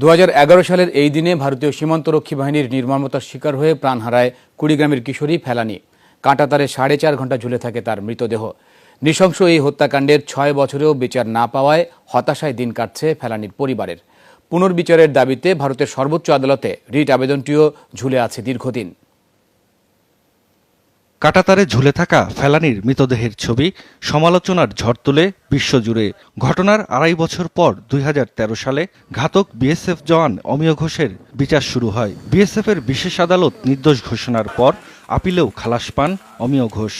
দু হাজার এগারো সালের এই দিনে ভারতীয় সীমান্তরক্ষী বাহিনীর নির্মমতার শিকার হয়ে প্রাণ হারায় কুড়িগ্রামের কিশোরী ফেলানি। কাঁটাতারে সাড়ে চার ঘণ্টা ঝুলে থাকে তার মৃতদেহ। নৃশংস এই হত্যাকাণ্ডের ছয় বছরেও বিচার না পাওয়ায় হতাশায় দিন কাটছে ফেলানির পরিবারের। পুনর্বিচারের দাবিতে ভারতের সর্বোচ্চ আদালতে রিট আবেদনটিও ঝুলে আছে দীর্ঘদিন। কাটাতারে ঝুলে থাকা ফেলানির মৃতদেহের ছবি, সমালোচনার ঝড় তুলে বিশ্বজুড়ে। ঘটনার আড়াই বছর পর দুই হাজার তেরো সালে ঘাতক বিএসএফ জওয়ান অমিয় ঘোষের বিচার শুরু হয়। বিএসএফ এর বিশেষ আদালত নির্দোষ ঘোষণার পর আপিলেও খালাস পান অমিয় ঘোষ।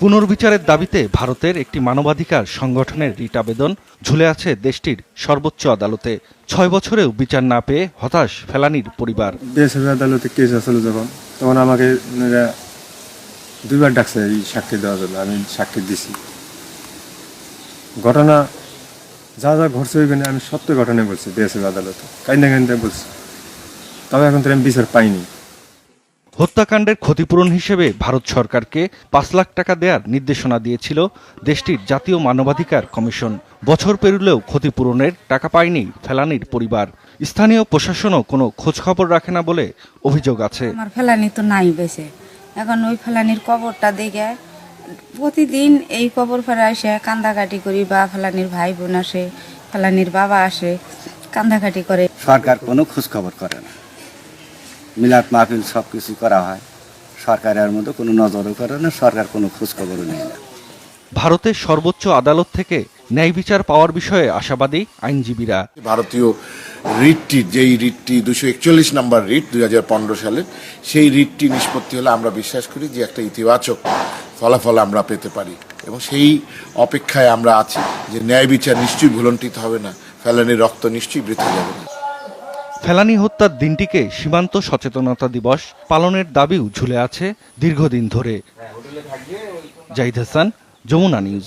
পুনর্বিচারের দাবিতে ভারতের একটি মানবাধিকার সংগঠনের রিট আবেদন, ঝুলে আছে দেশটির সর্বোচ্চ আদালতে। ছয় বছরেও বিচার না পেয়ে হতাশ ফেলানির পরিবার। বেসরকারি আদালতে কেস আসলো যখন, তখন আমাকে দুইবার ডাকছে এই সাক্ষী দেওয়ার জন্য, আমি সাক্ষী দিছি। ঘটনা যা যা ঘটছে ওইখানে আমি সত্য ঘটনা বলছি বেসরকারি আদালতে। কাইন্দা কাইন্দা বলছি। তবে এখন তো আমি বিচার পাইনি। হত্যাকাণ্ডের ক্ষতিপূরণ হিসেবে ভারত সরকারকে পাঁচ লাখ টাকা দেওয়ার নির্দেশনা দিয়েছিল দেশটির জাতীয় মানবাধিকার কমিশন। বছর পেরুলেও ক্ষতিপূরণের টাকা পায়নি ফেলানির পরিবার। স্থানীয় প্রশাসনও কোনো খোঁজখবর রাখে না বলে অভিযোগ আছে। আমার ফেলানি তো নাই বেছে এখন ওই ফেলানির কবরটা দেখে প্রতিদিন এই কবর ফেরা এসে কান্দাকাটি করি বা ফেলানির ভাই বোন আসে ফেলানির বাবা আসে কান্দাকাটি করে। সরকার কোনো খোঁজখবর করে না। মিলাদ মাহফিল সব কিছু করা হয়। সরকারের মধ্যে কোনো নজরও করে না সরকার কোনো খোঁজখবরও নেয় না। ভারতের সর্বোচ্চ আদালত থেকে ন্যায় বিচার পাওয়ার বিষয়ে আশাবাদী আইনজীবীরা। ভারতীয় রিটটি যেই রিটটি দুশো একচল্লিশ নম্বর রিট দুই হাজার পনেরো সালের সেই রিটটি নিষ্পত্তি হলে আমরা বিশ্বাস করি যে একটা ইতিবাচক ফলাফল আমরা পেতে পারি। এবং সেই অপেক্ষায় আমরা আছি যে ন্যায় বিচার নিশ্চয়ই ভুলণ্ঠিত হবে না ফেলানির রক্ত নিশ্চয়ই বৃথা যাবে না। ফেলানি হত্যার দিনটিকে সীমান্ত সচেতনতা দিবস পালনের দাবিও ঝুলে আছে দীর্ঘদিন ধরে। জাহিদ হাসান যমুনা নিউজ।